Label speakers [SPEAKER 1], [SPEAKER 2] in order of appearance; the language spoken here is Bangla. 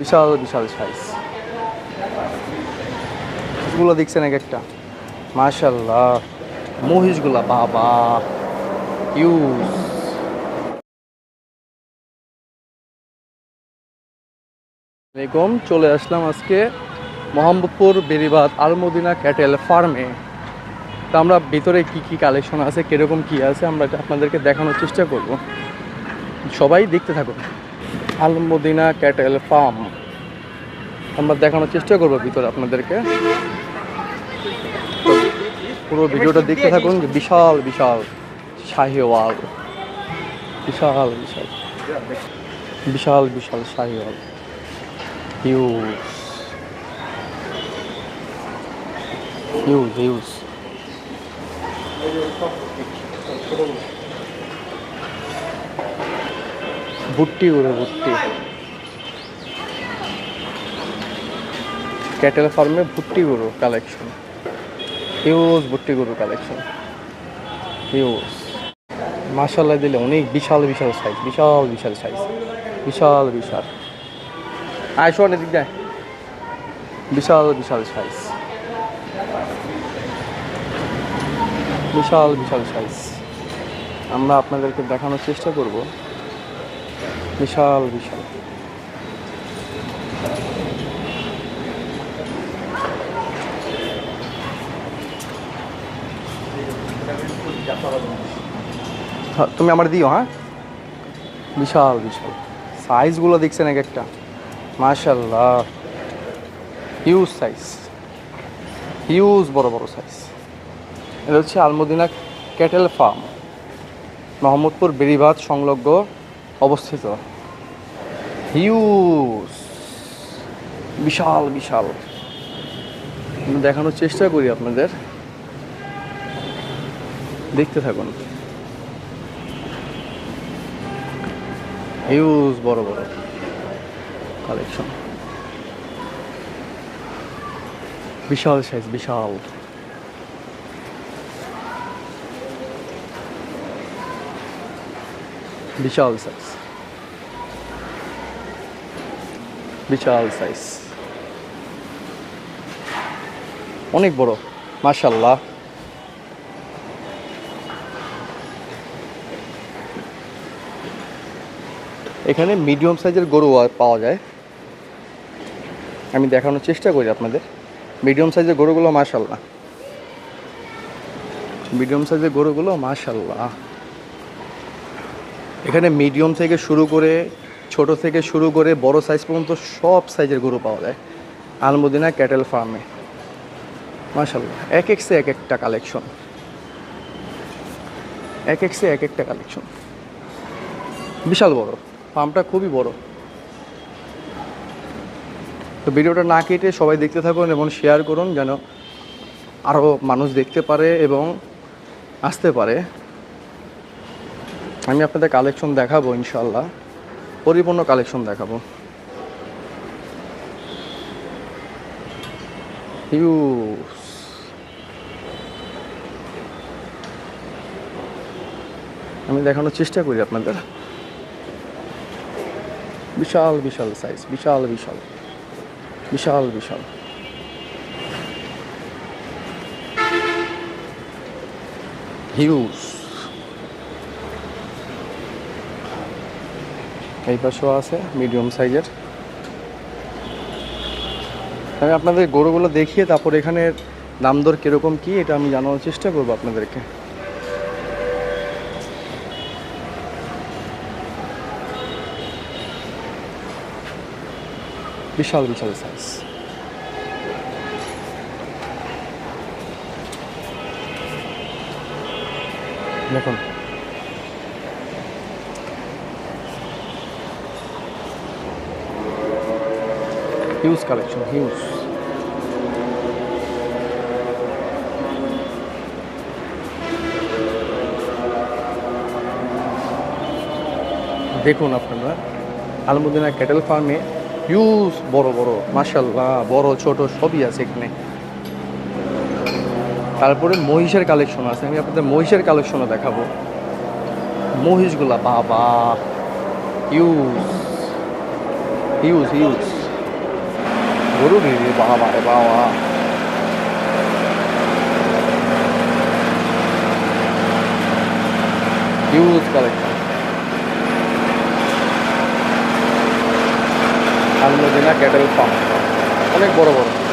[SPEAKER 1] বিশাল বিশাল সাইজগুলো দেখছেন এক একটা। মাশাল্লাহ মহিষগুলা, বাবা। ইউজ বেগম, চলে আসলাম আজকে মোহাম্মদপুর বেরিবাদ আলমদিনা ক্যাটেল ফার্মে। তো আমরা ভিতরে কি কি কালেকশন আছে, কীরকম কি আছে, আমরা আপনাদেরকে দেখানোর চেষ্টা করব। সবাই দেখতে থাকুন। Almadina cattle farm. আমরা দেখানোর চেষ্টা করব ভিতরে আপনাদেরকে। পুরো ভিডিওটা দেখতে থাকুন যে বিশাল বিশাল শাহিওয়াল। বিশাল বিশাল। বিশাল বিশাল Sahiwal. Huge huge huge Bhutti করে ভুট্টি ক্যাটেল ফার্মে ভুট্টি গরু কালেকশন হিউজ ভুট্টি গরু কালেকশন হিউজ মাসাল্লাহ দিলে অনেক বিশাল বিশাল সাইজ বিশাল বিশাল সাইজ বিশাল বিশাল। আয়, শোন এদিক দেয় বিশাল বিশাল সাইজ বিশাল বিশাল সাইজ আমরা আপনাদেরকে দেখানোর চেষ্টা করব। বিশাল বিশাল। হ্যাঁ, তুমি আমার দিও হ্যাঁ? বিশাল বিশাল। সাইজগুলো দেখছেন এক একটা। মাশাল্লাহ হিউজ সাইজ হিউজ বড় বড় সাইজ এটা হচ্ছে আলমদিনা ক্যাটেল ফার্ম। মোহাম্মদপুর বেরিবাদ সংলগ্ন অবস্থিত। হিউজ। বিশাল বিশাল। দেখানোর চেষ্টা করি আপনাদের। দেখতে থাকুন। হিউজ, বড় বড় কালেকশন বিশাল সাইজ বিশাল। বিশাল সাইজ বিশাল সাইজ অনেক বড় মাশাল্লাহ এখানে মিডিয়াম সাইজের গরু পাওয়া যায়। আমি দেখানোর চেষ্টা করি আপনাদের। মিডিয়াম সাইজের গরুগুলো মাশাল্লাহ মিডিয়াম সাইজের গরুগুলো মাশাল্লাহ এখানে মিডিয়াম থেকে শুরু করে, ছোট থেকে শুরু করে, বড় সাইজ পর্যন্ত সব সাইজের গরু পাওয়া যায়। আলমদিনা ক্যাটেল ফার্মে মাশাল্লাহ এক একসে এক একটা কালেকশন এক একসে এক একটা কালেকশন বিশাল বড় ফার্মটা খুবই বড়। তো ভিডিওটা না কেটে সবাই দেখতে থাকুন এবং শেয়ার করুন, যেন আরও মানুষ দেখতে পারে এবং আসতে পারে। আমি আপনাদের কালেকশন দেখাবো ইনশাল্লাহ পরিপূর্ণ কালেকশন দেখাবো। হিউজ আমি দেখানোর চেষ্টা করি আপনাদের। বিশাল বিশাল সাইজ বিশাল বিশাল। বিশাল বিশাল। হিউজ এই পাশেও আছে মিডিয়াম সাইজের আমি আপনাদের গরুগুলো দেখিয়ে তারপর এখানে দাম দর কীরকম কী, এটা আমি জানানোর চেষ্টা করব আপনাদেরকে। বিশাল বিশাল সাইজ দেখুন হিউজ কালেকশন হিউজ দেখুন আপনারা আলমুদ্দিনা ক্যাটেল ফার্মে হিউজ বড় বড় মাশাল্লাহ বড়, ছোট, সবই আছে এখানে। তারপরে মহিষের কালেকশন আছে, আমি আপনাদের মহিষের কালেকশনও দেখাবো। মহিষগুলা বাবা হিউজ হিউজ হিউজ গরু ভিড়ি বাবা রে বাবা huge collection Almadina cattle pump অনেক বড় বড়।